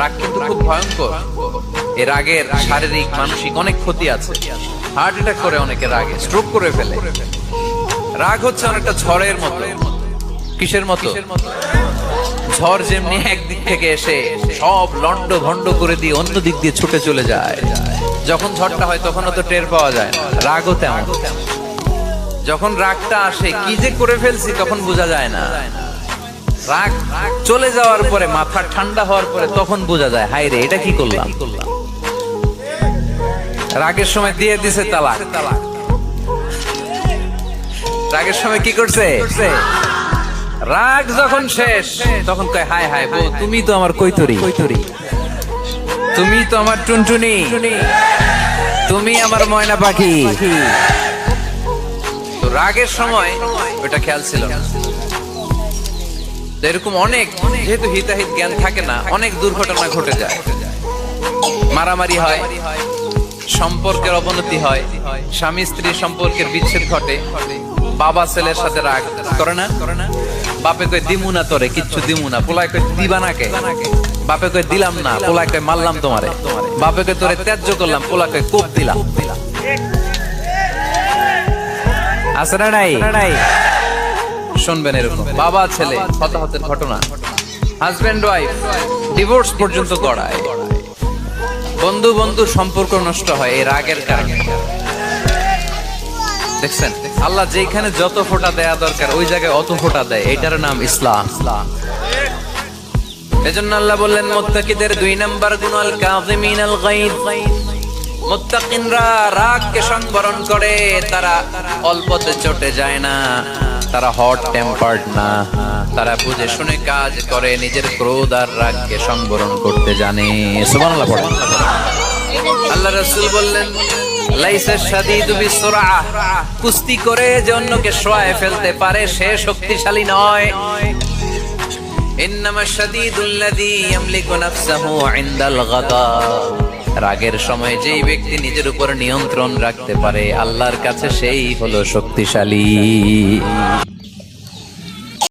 রাগ কিন্তু খুব ভয়ঙ্কর। এই রাগের শারীরিক, মানসিক অনেক ক্ষতি আছে। হার্ট অ্যাটাক করে অনেকে রাগে স্ট্রোক করে ফেলে। রাগ হচ্ছে অনেকটা ঝড়ের মতো। কিসের মতো? ঝড় যেমনি একদিক থেকে এসে সব লন্ড ভন্ড করে দিয়ে অন্য দিক দিয়ে ছুটে চলে যায়। যখন ঝড়টা হয় তখন তো টের পাওয়া যায় না। রাগও তেমন। যখন রাগটা আসে, কি যে করে ফেলছি তখন বোঝা যায় না। রাগ চলে যাওয়ার পরে, মাথা ঠান্ডা হওয়ার পরে তখন বোঝা যায় হাই রে, এটা কি করলাম? রাগের সময় দিয়ে দিছে তালাক। রাগের সময় কি করছে? রাগ যখন শেষ, তখন কয়, হায় হায় বউ তুমি তো আমার কৈতরি কৈতরি। তুমি তো আমার টুনটুনি। তুমি আমার ময়না পাখি। তো রাগের সময়, ওটা খেয়াল ছিল না। এরকম অনেক, যেহেতু হিতাহিত জ্ঞান থাকে না, অনেক দুর্ঘটনা ঘটে যায়। মারামারি হয়, সম্পর্কের অবনতি হয়, স্বামী স্ত্রী সম্পর্কের বিচ্ছেদ ঘটে, বাবা ছেলের সাথে রাগ করে না? বাপে কই দিমু না তোরে, কিচ্ছু দিমু না পোলায় কই দিবা না কে বাপে কই দিলাম না। পোলায় কই মারলাম তোমারে। বাপে কই তোরে ত্যায্য করলাম। পোলা কই কোপ দিলাম। আছে না নাই? শুনবেন এরকম। বাবা, ছেলে, হতাহতের ঘটনা। হাজবেন্ড ওয়াইফ ডিভোর্স পর্যন্ত করায় বন্ধু বন্ধু সম্পর্ক নষ্ট হয় এই রাগের কারণে। দেখছেন? আল্লাহ যেখানে যত ফোঁটা দেয়া দরকার, ওই জায়গায় অত ফোঁটা দেয়। এটার নাম ইসলাম। এজন্য আল্লাহ বললেন, মুত্তাকিদের দুই নাম্বার গুণ আল কাযিমিন আল গায়দ মুত্তাকিনরা রাগকে সংবরণ করে, তারা অল্পতে চটে যায় না। তারা হট টেম্পার্ড না। তারা বুঝে শুনে কাজ করে, নিজের ক্রোধ আর রাগকে সংবরণ করতে জানে। আল্লাহ রাসূল বললেন, লাইসা শাদীদু বিসরা কুস্তি করে যে অন্যকে শোয়ায় ফেলতে পারে, সে শক্তিশালী নয়। ইন্নামা শাদীদুল্লাযী ইয়ামলিকু নাফসাহু ইনদাল গাদাব রাগের সময় যেই ব্যক্তি নিজের উপর নিয়ন্ত্রণ রাখতে পারে আল্লাহর কাছে সেই হলো শক্তিশালী।